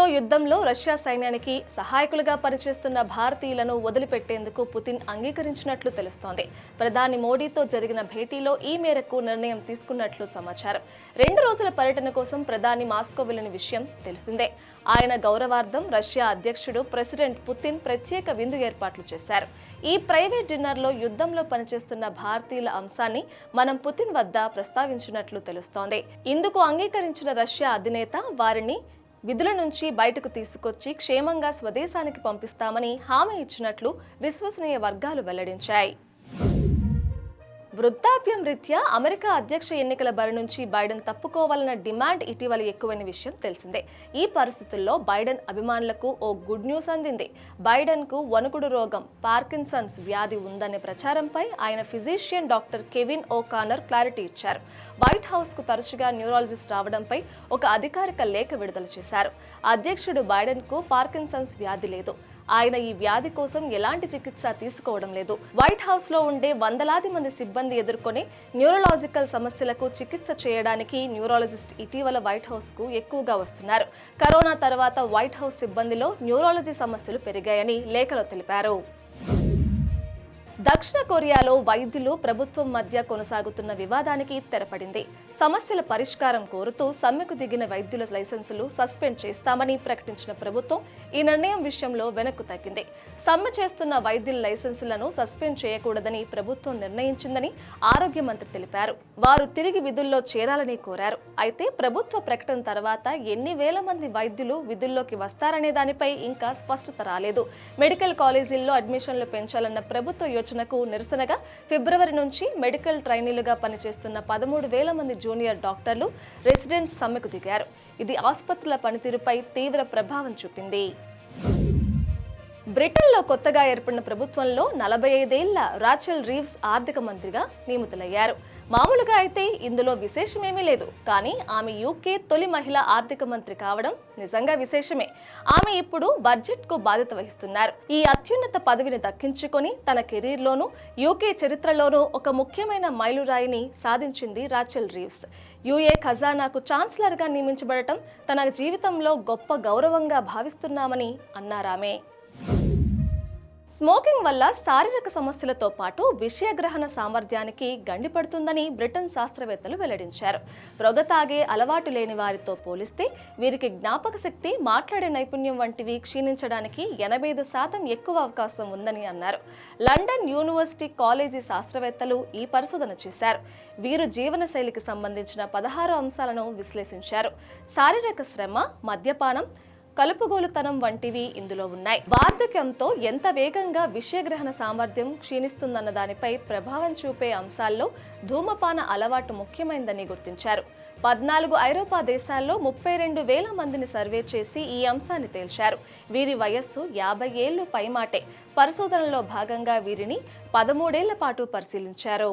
యుద్ధంలో రష్యా సైన్యానికి సహాయకులుగా పనిచేస్తున్న భారతీయులను వదిలిపెట్టేందుకు పుతిన్ అంగీకరించినట్లు తెలుస్తోంది. ప్రధాని మోడీతో జరిగిన భేటీలో ఈ మేరకు నిర్ణయం తీసుకున్నట్లు సమాచారం. రెండు రోజుల పర్యటన కోసం ప్రధాని మాస్కో వెళ్ళిన విషయం తెలిసిందే. ఆయన గౌరవార్థం రష్యా అధ్యక్షుడు ప్రెసిడెంట్ పుతిన్ ప్రత్యేక విందు ఏర్పాట్లు చేశారు. ఈ ప్రైవేట్ డిన్నర్లో యుద్ధంలో పనిచేస్తున్న భారతీయుల అంశాన్ని మనం పుతిన్ వద్ద ప్రస్తావించినట్లు తెలుస్తోంది. ఇందుకు అంగీకరించిన రష్యా అధినేత వారిని విధుల నుంచి బయటకు తీసుకొచ్చి క్షేమంగా స్వదేశానికి పంపిస్తామని హామీ ఇచ్చినట్లు విశ్వసనీయ వర్గాలు వెల్లడించాయి. వృద్ధాప్యం రీత్యా అమెరికా అధ్యక్ష ఎన్నికల బరి నుంచి బైడెన్ తప్పుకోవాలన్న డిమాండ్ ఇటీవల ఎక్కువైన విషయం తెలిసిందే. ఈ పరిస్థితుల్లో బైడెన్ అభిమానులకు ఓ గుడ్ న్యూస్ అందింది. బైడెన్కు వణుకుడు రోగం పార్కిన్సన్స్ వ్యాధి ఉందనే ప్రచారంపై ఆయన physician doctor Kevin O'Connor clarity ఇచ్చారు. వైట్ హౌస్కు తరచుగా న్యూరాలజిస్ట్ రావడంపై ఒక అధికారిక లేఖ విడుదల చేశారు. అధ్యక్షుడు బైడెన్కు పార్కిన్సన్స్ వ్యాధి లేదు. ఆయన ఈ వ్యాధి కోసం ఎలాంటి చికిత్స తీసుకోవడం లేదు. వైట్ హౌస్లో ఉండే వందలాది మంది సిబ్బంది ఎదుర్కొనే న్యూరలాజికల్ సమస్యలకు చికిత్స చేయడానికి న్యూరాలజిస్ట్ ఇటీవల వైట్ హౌస్కు ఎక్కువగా వస్తున్నారు. కరోనా తర్వాత వైట్ హౌస్ సిబ్బందిలో న్యూరాలజీ సమస్యలు పెరిగాయని లేఖలో తెలిపారు. దక్షిణ కొరియాలో వైద్యులు ప్రభుత్వం మధ్య కొనసాగుతున్న వివాదానికి తెరపడింది. సమస్యల పరిష్కారం కోరుతూ సమ్మెకు దిగిన వైద్యుల లైసెన్సులు సస్పెండ్ చేస్తామని ప్రకటించిన ప్రభుత్వం ఈ నిర్ణయం విషయంలో వెనక్కు తగ్గింది. సమ్మె చేస్తున్న వైద్యుల లైసెన్సులను సస్పెండ్ చేయకూడదని ప్రభుత్వం నిర్ణయించిందని ఆరోగ్య మంత్రి తెలిపారు. వారు తిరిగి విధుల్లో చేరాలని కోరారు. అయితే ప్రభుత్వ ప్రకటన తర్వాత ఎన్ని వేల మంది వైద్యులు విధుల్లోకి వస్తారనే దానిపై ఇంకా స్పష్టత రాలేదు. మెడికల్ కాలేజీల్లో అడ్మిషన్లు పెంచాలన్న ప్రభుత్వ యోచన ఆలోచనకు నిరసనగా ఫిబ్రవరి నుంచి మెడికల్ ట్రైనీలుగా పనిచేస్తున్న పదమూడు వేల మంది జూనియర్ డాక్టర్లు రెసిడెంట్స్ సమ్మెకు దిగారు. ఇది ఆసుపత్రుల పనితీరుపై తీవ్ర ప్రభావం చూపింది. బ్రిటన్లో కొత్తగా ఏర్పడిన ప్రభుత్వంలో నలభై ఐదేళ్ళ రాచెల్ రీవ్స్ ఆర్థిక మంత్రిగా నియమితులయ్యారు. మామూలుగా అయితే ఇందులో విశేషమేమీ లేదు. కానీ ఆమె యూకే తొలి మహిళ ఆర్థిక మంత్రి కావడం నిజంగా విశేషమే. ఆమె ఇప్పుడు బడ్జెట్కు బాధ్యత వహిస్తున్నారు. ఈ అత్యున్నత పదవిని దక్కించుకొని తన కెరీర్లోనూ యూకే చరిత్రలోనూ ఒక ముఖ్యమైన మైలురాయిని సాధించింది రాచెల్ రీవ్స్. యూఏ ఖజానాకు ఛాన్సలర్గా నియమించబడటం తన జీవితంలో గొప్ప గౌరవంగా భావిస్తున్నామని అన్నారామే. స్మోకింగ్ వల్ల శారీరక సమస్యలతో పాటు విషయగ్రహణ సామర్థ్యానికి గండిపడుతుందని బ్రిటన్ శాస్త్రవేత్తలు వెల్లడించారు. పొగ తాగే అలవాటు లేని వారితో పోలిస్తే వీరికి జ్ఞాపక శక్తి మాట్లాడే నైపుణ్యం వంటివి క్షీణించడానికి ఎనభై ఐదు శాతం ఎక్కువ అవకాశం ఉందని అన్నారు. లండన్ యూనివర్సిటీ కాలేజీ శాస్త్రవేత్తలు ఈ పరిశోధన చేశారు. వీరు జీవనశైలికి సంబంధించిన పదహారు అంశాలను విశ్లేషించారు. శారీరక శ్రమ మద్యపానం కలుపుగోలుతనం వంటివి ఇందులో ఉన్నాయి. వార్ధక్యంతో ఎంత వేగంగా విషయగ్రహణ సామర్థ్యం క్షీణిస్తుందన్న దానిపై ప్రభావం చూపే అంశాల్లో ధూమపాన అలవాటు ముఖ్యమైందని గుర్తించారు. పద్నాలుగు ఐరోపా దేశాల్లో ముప్పై రెండు వేల మందిని సర్వే చేసి ఈ అంశాన్ని తేల్చారు. వీరి వయస్సు యాభై ఏళ్ళు పైమాటే. పరిశోధనలో భాగంగా వీరిని పదమూడేళ్ళ పాటు పరిశీలించారు.